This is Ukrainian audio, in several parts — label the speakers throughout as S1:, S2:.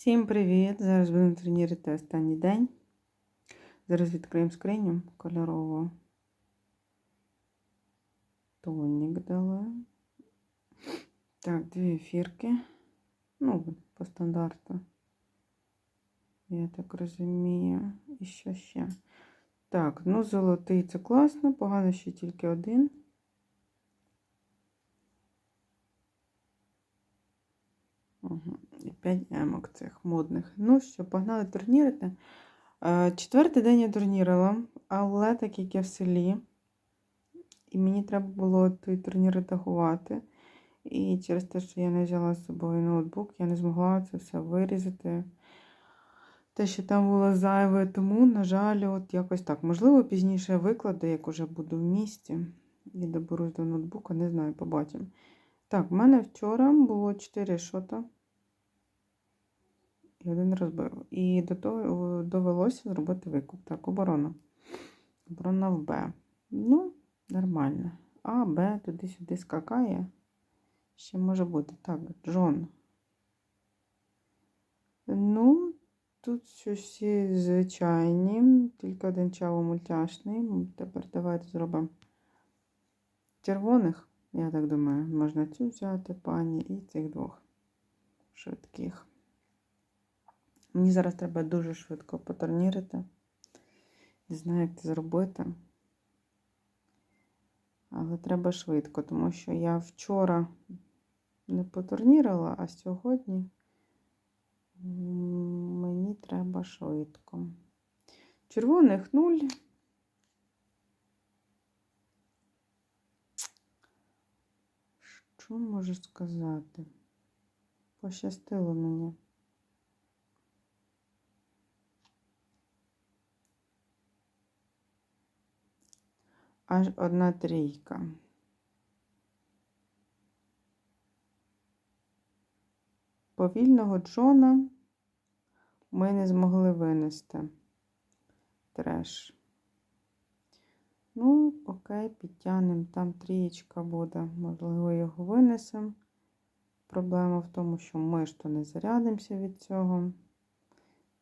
S1: Всім привіт! Зараз будемо тренувати останній день. Зараз відкриємо скриню кольорову. Тонік дали. Так, дві ефірки. Ну, по стандарту. Я так розумію. І що ще? Так, ну золотий це класно, погано ще тільки один. 5 емок цих модних. Ну що, погнали турнірити. Е, Четвертий день я турнірила, але так як я в селі, і мені треба було той турнір редагувати. І через те, що я не взяла з собою ноутбук, я не змогла це все вирізати. Те, що там було зайве, тому, на жаль, от якось так. Можливо, пізніше викладу, як уже буду в місті. І доберусь до ноутбука, не знаю, побачимо. Так, в мене вчора було 4 шота. І один розбив. І до того довелося зробити викуп. Так, оборона. Оборона в Б. Ну, нормально. А, Б туди-сюди скакає. Ще може бути. Так, Джон. Ну, тут щось звичайні. Тільки один чаво мультяшний. Тепер давайте зробимо червоних. Я так думаю, можна цю взяти, пані, і цих двох швидких. Мені зараз треба дуже швидко потурнірити. Не знаю, як це зробити. Але треба швидко, тому що я вчора не потурнірила, а сьогодні мені треба швидко. Червоних нуль. Що можу сказати? Пощастило мені. Аж одна трійка. Повільного Джона ми не змогли винести треш. Ну, окей, підтягнемо, там трієчка буде, можливо, його винесемо. Проблема в тому, що ми ж то не зарядимося від цього.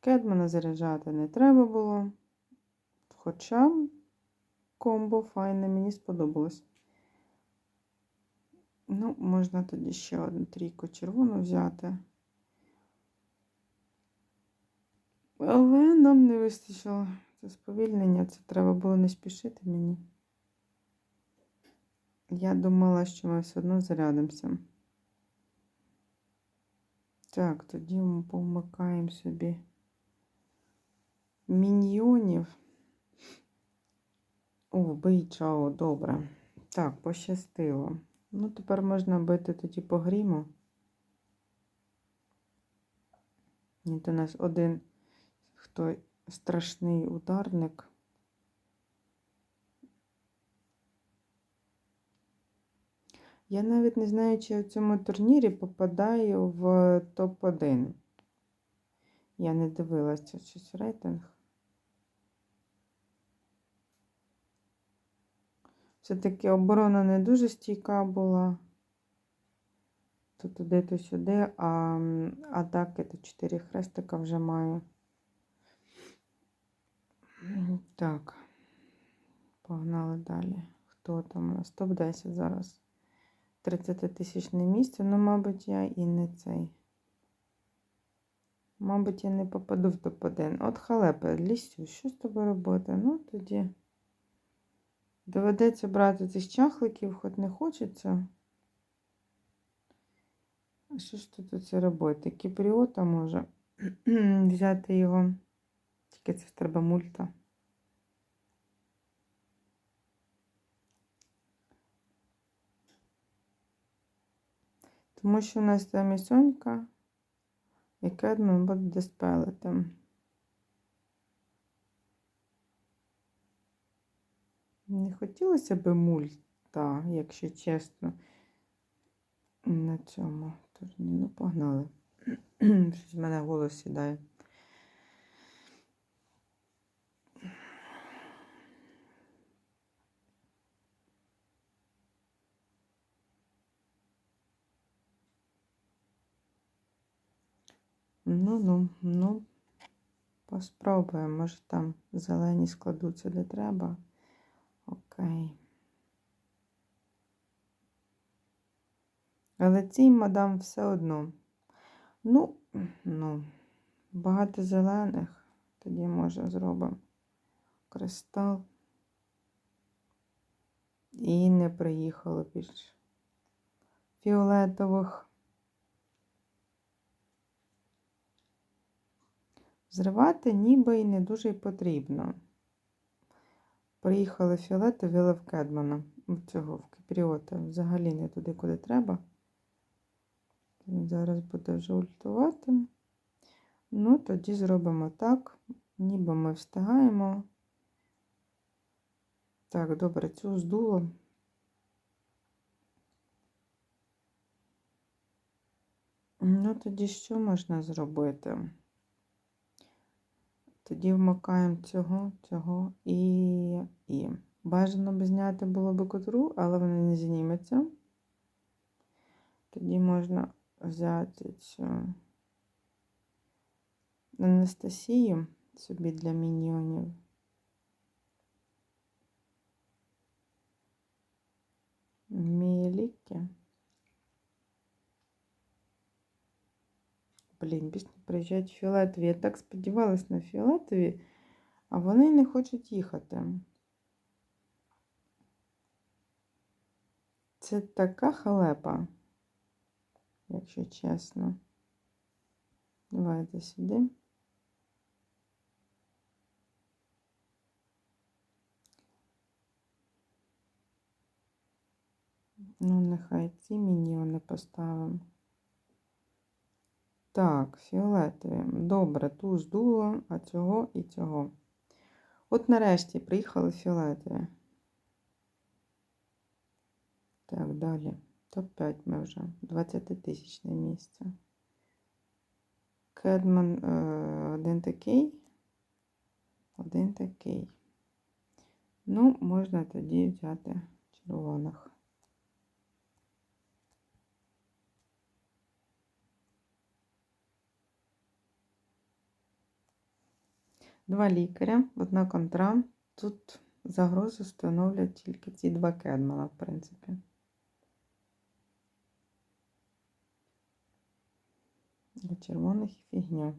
S1: Кедмана заряджати не треба було. Хоча комбо файне, мені сподобалось. Ну, можна тоді ще одну трійку червону взяти. Але нам не вистачило це сповільнення, це треба було не спішити мені. Я думала, що ми все одно зарядимося. Так, тоді ми повмикаємо собі міньйонів. О, бий чао, добре. Так, пощастило. Ну, тепер можна бити тоді по гріму. І у нас один хто страшний ударник. Я навіть не знаю, чи я в цьому турнірі попадаю в топ-1. Я не дивилася щось рейтинг. Все-таки оборона не дуже стійка була. То туди, то сюди, а атаки то 4 хрестика вже маю. Так, погнали далі. Хто там у нас? Топ-10 зараз. 30 тисячне місце, ну, мабуть, я і не цей. Мабуть, я не попаду в топ-1. От халепа, лісю, що з тобою робити? Ну, тоді. Доведеться брати цих чахликів, хоч не хочеться. А що ж тут оце робити? Кіпріота може взяти його. Тільки це треба мульта. Тому що у нас там і Сонька, і Кедман буде диспелити. Не хотілося б мульта, якщо чесно, на цьому турні. Ну, погнали. Щось в мене голос сідає. Ну, ну, ну, поспробуємо. Може там зелені складуться де треба. Окей. Але цій мадам все одно. Ну, ну, багато зелених. Тоді може зробимо кристал. І не приїхало більше фіолетових. Зривати ніби і не дуже потрібно. Приїхали фіолетові, але в Кедмана. Цього в Кіпріота. Взагалі не туди, куди треба. Він зараз буде вже ультувати. Ну, тоді зробимо так, ніби ми встигаємо. Так, добре, цю здуло. Ну, тоді що можна зробити? Тоді вмикаємо цього, цього і, і. Бажано б зняти було би котру, але вона не зніметься. Тоді можна взяти цю Анастасію собі для міньйонів. Міліки. Блін, більш не приїжджають фіолетові. Я так сподівалась на фіолетові, а вони не хочуть їхати. Це така халепа, якщо чесно. Давайте сюди. Ну, нехай ці міньйони поставимо. Так, фіолетові. Добре, ту здуло, а цього і цього. От нарешті приїхали фіолетові. Так, далі. Топ-5 ми вже. 20 тисячне місце. Кедман е, один такий. Один такий. Ну, можна тоді взяти червоних. Два лікаря, одна контра. Тут загрозу становлять тільки ці два кедмана, в принципі. Для червоних і фігня.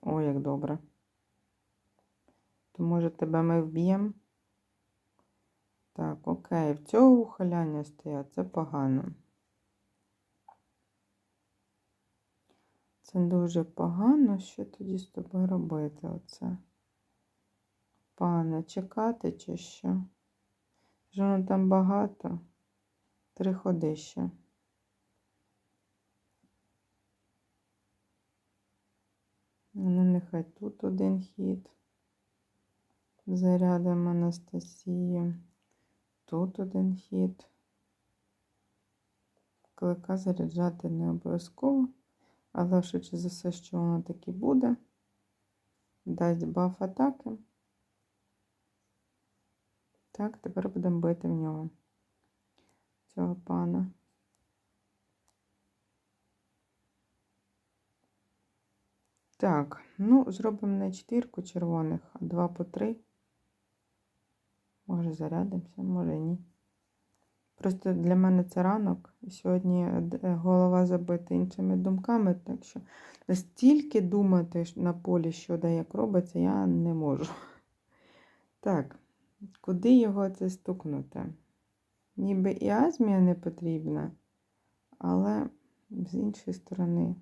S1: О, як добре. То може тебе ми вб'ємо? Так, окей, в цього ухиляння стоять, це погано. Це дуже погано. Що тоді з тобою робити оце? Пане, чекати чи що? Воно там багато. Три ходи ще. Ну, нехай тут один хід. Зарядимо Анастасію. Тут один хід. Клика заряджати не обов'язково. Але швидше за все, що воно таки буде. Дасть баф атаки. Так, тепер будемо бити в нього. Цього пана. Так, ну, зробимо не четвірку червоних, а два по три. Може зарядимося, може ні. Просто для мене це ранок, сьогодні е, голова забита іншими думками, так що настільки думати на полі, що де як робиться, я не можу. Так, куди його це стукнути? Ніби і азмія не потрібна, але з іншої сторони.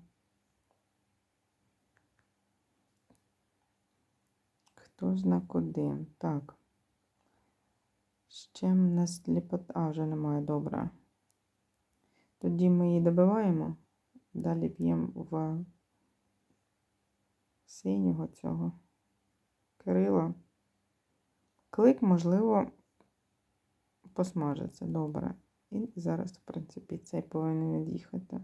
S1: Хто зна куди? Так. Ще в нас сліпота. А, вже немає, добре. Тоді ми її добиваємо, далі б'ємо в синього цього Кирила. Клик, можливо, посмажиться добре. І зараз, в принципі, цей повинен від'їхати.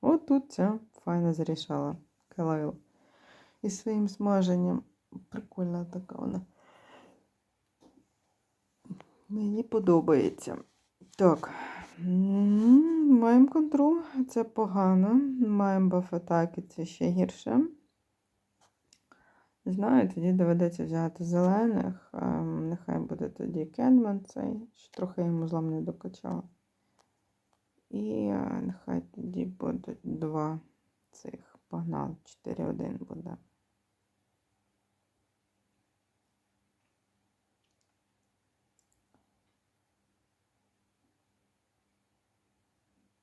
S1: От тут ця файно зарішала Калайл. Із своїм смаженням. Прикольна така вона. Мені подобається. Так. Маємо контру, це погано. Маємо баф-атаки, це ще гірше. Знаю, тоді доведеться взяти зелених. Нехай буде тоді Кенман цей, що трохи йому злом не докачала. І нехай тоді будуть два цих. Погнали. 4-1 буде.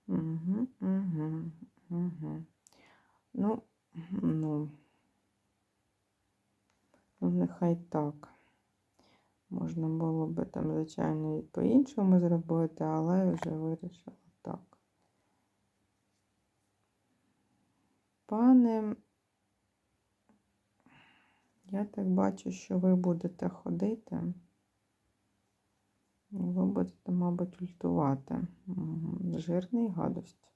S1: Угу, угу. Ну, ну. Ну, нехай так. Можна було би там, звичайно, і по-іншому зробити, але я вже вирішила так. Пане, я так бачу, що ви будете ходити. Ви будете, мабуть, ультувати. Жирний гадость.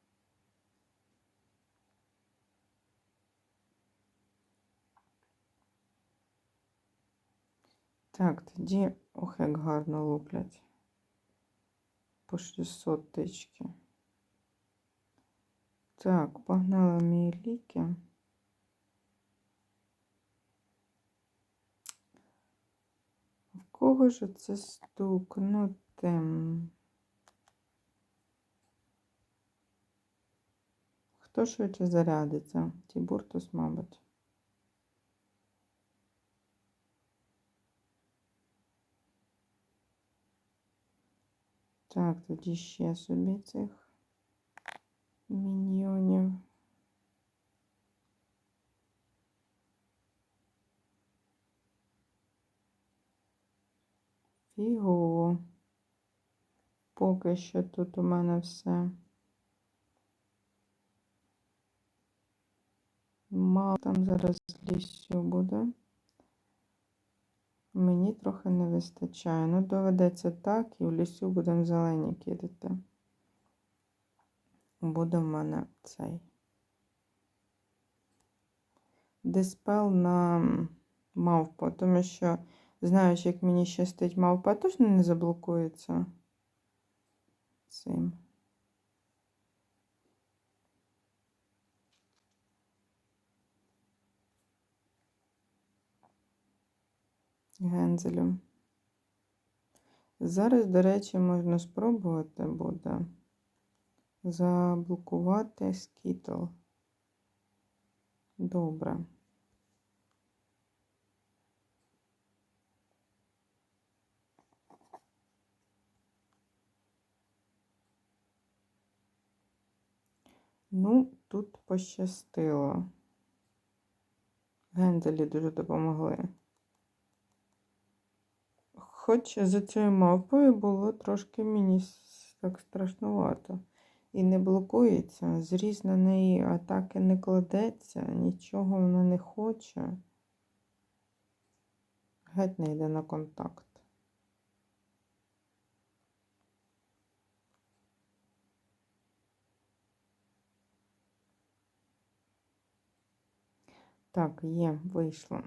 S1: Так, тоді, ох, як гарно луплять. По 600 тички. Так, погнали мої ліки. В кого ж це стукнути? Хто швидше зарядиться? Тібуртус, мабуть. Так, тоді ще собі цих міньйонів. Фігово. Поки що тут у мене все. Мало там зараз лісю буде. Мені трохи не вистачає. Ну, доведеться так, і в лісу будемо зелені кидати. Буде в мене цей. Диспел на мавпу, тому що, знаєш, як мені щастить мавпа, точно не заблокується цим. Гензелем. Зараз, до речі, можна спробувати буде заблокувати скітл. Добре. Ну, тут пощастило. Гензелі дуже допомогли. Хоч за цією мавпою було трошки мені так страшнувато. І не блокується, зріз на неї атаки не кладеться, нічого вона не хоче. Геть не йде на контакт. Так, є, вийшло.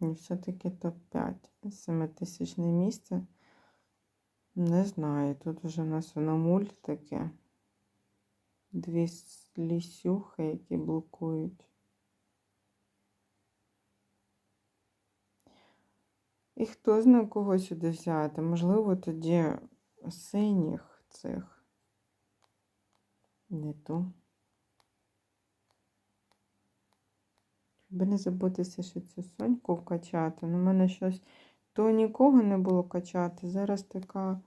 S1: І все-таки топ-5. 7 місце. Не знаю, тут вже у нас воно мультики. Дві лісюхи, які блокують. І хто знає, кого сюди взяти? Можливо, тоді синіх цих. Не ту. Би не забутися, що цю соньку качати. Ну, в мене щось то нікого не було качати. Зараз така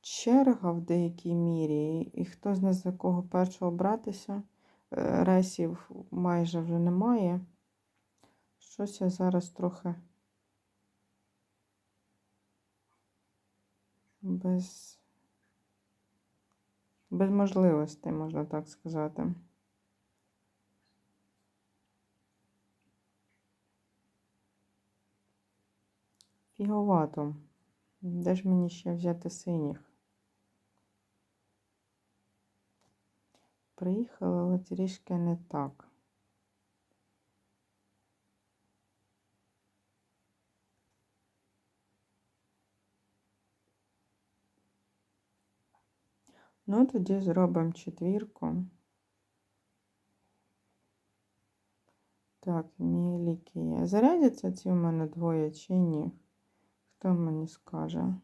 S1: черга в деякій мірі. І, і хто з нас за кого першого братися? Е, Ресів майже вже немає. Щось я зараз трохи без, без можливостей, можна так сказати. Фіговато. Де ж мені ще взяти синіх? Приїхала, але трішки не так. Ну, тоді зробимо четвірку. Так, міліки є. Зарядяться ці у мене двоє чи ні? Хто мені скаже?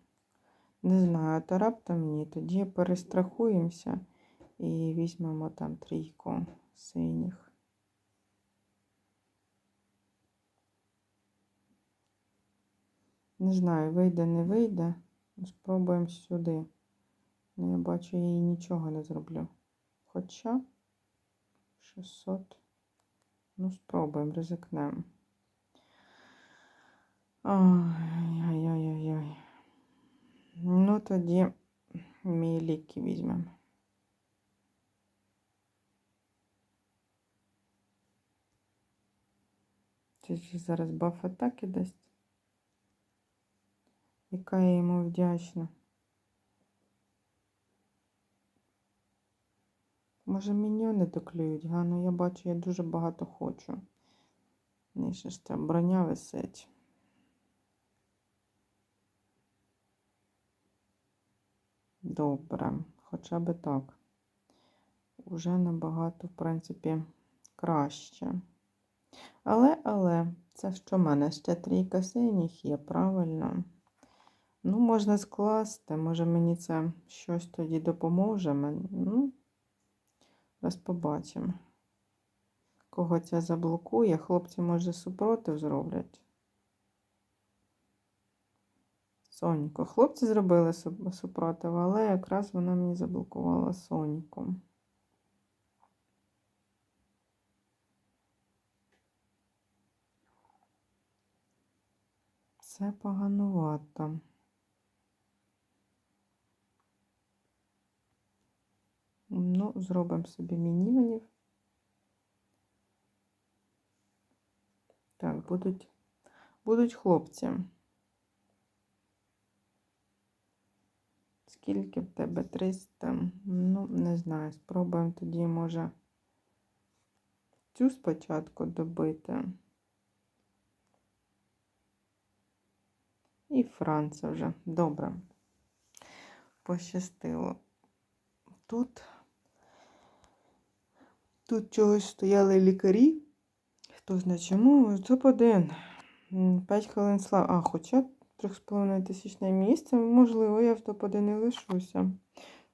S1: Не знаю, то раптом ні. Тоді перестрахуємося і візьмемо там трійку синіх. Не знаю, вийде, не вийде. Спробуємо сюди. Ну, я бачу, я їй нічого не зроблю. Хоча 600. Ну, спробуємо, ризикнемо. Ай-яй-яй-яй. Ну, тоді мій ліки візьмемо. Це ж зараз баф атаки дасть. Яка я йому вдячна. Може, міньйони доклюють, га? Ну я бачу, я дуже багато хочу. І ще ж там броня висить. Добре, хоча би так. Уже набагато, в принципі, краще. Але, але, це що в мене ще трійка синіх є, правильно? Ну, можна скласти, може мені це щось тоді допоможе. Ну, зараз побачимо. Кого це заблокує, хлопці, може, супротив зроблять. Соньку. Хлопці зробили су- супротив, але якраз вона мені заблокувала Соньку. Це поганувато. Ну, зробимо собі мініманів. Так, будуть, будуть хлопці. Скільки в тебе? 300? Ну, не знаю. Спробуємо тоді, може, цю спочатку добити. І Франца вже. Добре. Пощастило. Тут, тут чогось стояли лікарі. Хто знає чому? Топ-1. 5 хвилин слава. А, хоча 3,5 тисячне місце, можливо, я в топ-1 не лишуся.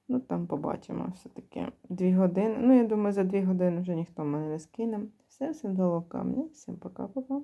S1: Ну, там побачимо все-таки. Дві години. Ну, я думаю, за дві години вже ніхто мене не скине. Все, всім до камня. Всім пока-пока.